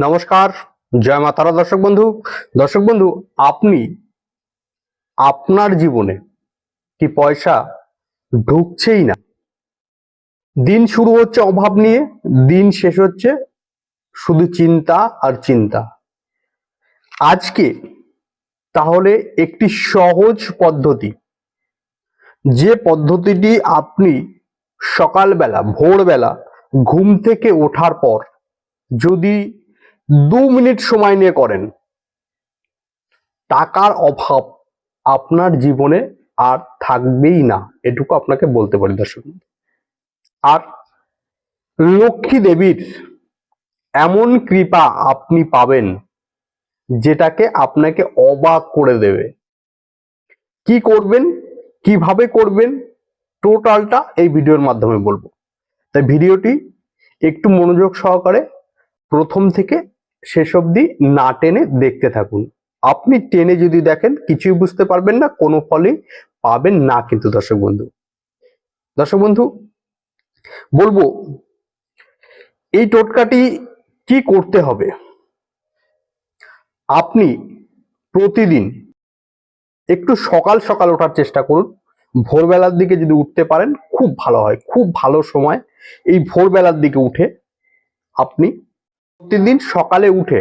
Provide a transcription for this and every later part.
নমস্কার, জয় মা তারা। দর্শক বন্ধু দর্শক বন্ধু, আপনি, আপনার জীবনে কি পয়সা ঢুকছেই না? দিন শুরু হচ্ছে অভাব নিয়ে, দিন শেষ হচ্ছে শুধু চিন্তা আর চিন্তা। আজকে তাহলে একটি সহজ পদ্ধতি। যে পদ্ধতিটি আপনি সকালবেলা, ভোরবেলা ঘুম থেকে ওঠার পর যদি দু মিনিট সময় নিয়ে করেন। টাকার অভাব আপনার জীবনে আর থাকবেই না, এটুকু আপনাকে বলতে পারি দর্শক। আর লক্ষ্মী দেবীর এমন কৃপা আপনি পাবেন, যেটাকে আপনাকে অবাক করে দেবে। কি করবেন? কীভাবে করবেন? টোটালটা এই ভিডিওর মাধ্যমে বলব। তাই ভিডিওটি একটু মনোযোগ সহকারে প্রথম থেকে শেষ অবধি না টেনে দেখতে থাকুন। আপনি টেনে যদি দেখেন, কিছুই বুঝতে পারবেন না, কোনো ফলই পাবেন না কিন্তু দর্শক বন্ধু। দর্শক বন্ধু, বলব, এই টোটকাটি কি করতে হবে? আপনি প্রতিদিন একটু সকাল সকাল ওঠার চেষ্টা করুন। ভোরবেলার দিকে যদি উঠতে পারেন, খুব ভালো হয়, খুব ভালো সময়। এই ভোরবেলার দিকে উঠে আপনি প্রতিদিন সকালে উঠে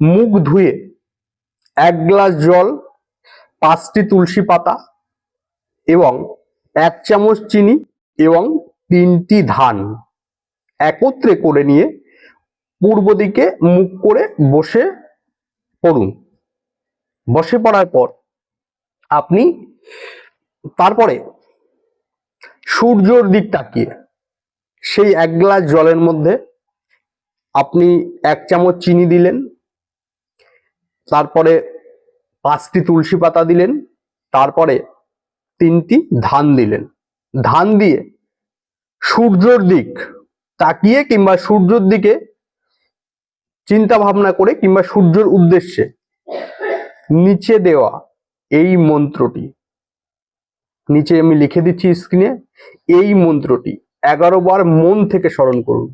মুখ ধুয়ে এক গ্লাস জল, পাঁচটি তুলসী পাতা এবং এক চামচ চিনি এবং তিনটি ধান একত্রে করে নিয়ে পূর্ব দিকে মুখ করে বসে পড়ুন। বসে পড়ার পর আপনি তারপরে সূর্যর দিক তাকিয়ে সেই এক গ্লাস জলের মধ্যে আপনি এক চামচ চিনি দিলেন, তারপরে পাঁচটি তুলসী পাতা দিলেন, তারপরে তিনটি ধান দিলেন। ধান দিয়ে সূর্যর দিক তাকিয়ে কিংবা সূর্যর দিকে চিন্তা ভাবনা করে কিংবা সূর্যর উদ্দেশ্যে নিচে দেওয়া এই মন্ত্রটি, নিচে আমি লিখে দিচ্ছি স্ক্রিনে এই মন্ত্রটি, এগারো বার মন থেকে স্মরণ করুন।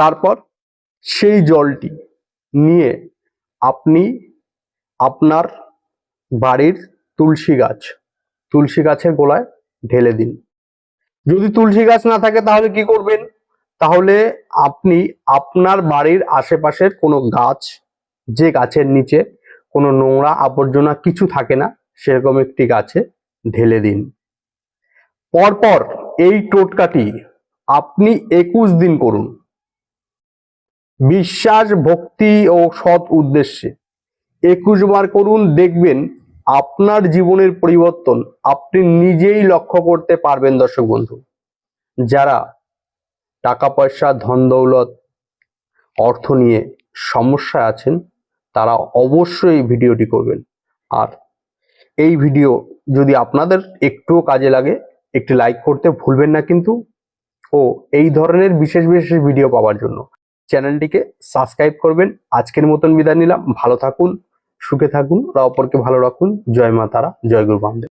তারপর সেই জলটি নিয়ে আপনি আপনার বাড়ির তুলসী গাছ, তুলসী গাছের গোলায় ঢেলে দিন। যদি তুলসী গাছ না থাকে তাহলে কি করবেন? তাহলে আপনি আপনার বাড়ির আশেপাশের কোনো গাছ, যে গাছের নিচে কোনো নোংরা আবর্জনা কিছু থাকে না, সেরকম একটি গাছে ঢেলে দিন। পরপর এই টোটকাটি আপনি একুশ দিন করুন। বিশ্বাস, ভক্তি ও সৎ উদ্দেশ্যে। একুশ বার করুন, দেখবেন আপনার জীবনের পরিবর্তন আপনি নিজেই লক্ষ্য করতে পারবেন দর্শক বন্ধু। যারা টাকা পয়সা, ধন দৌলত, অর্থ নিয়ে সমস্যায় আছেন, তারা অবশ্যই এই ভিডিওটি করবেন। আর এই ভিডিও যদি আপনাদের একটুও কাজে লাগে, একটি লাইক করতে ভুলবেন না কিন্তু, ও এই ধরনের বিশেষ বিশেষ ভিডিও পাওয়ার জন্য। চ্যানেলটিকে সাবস্ক্রাইব করবেন। আজকের মতন বিদায় নিলাম। ভালো থাকুন, সুখে থাকুন, ওরা অপরকে ভালো রাখুন। জয় মা তারা, জয় গুরু বামদেব।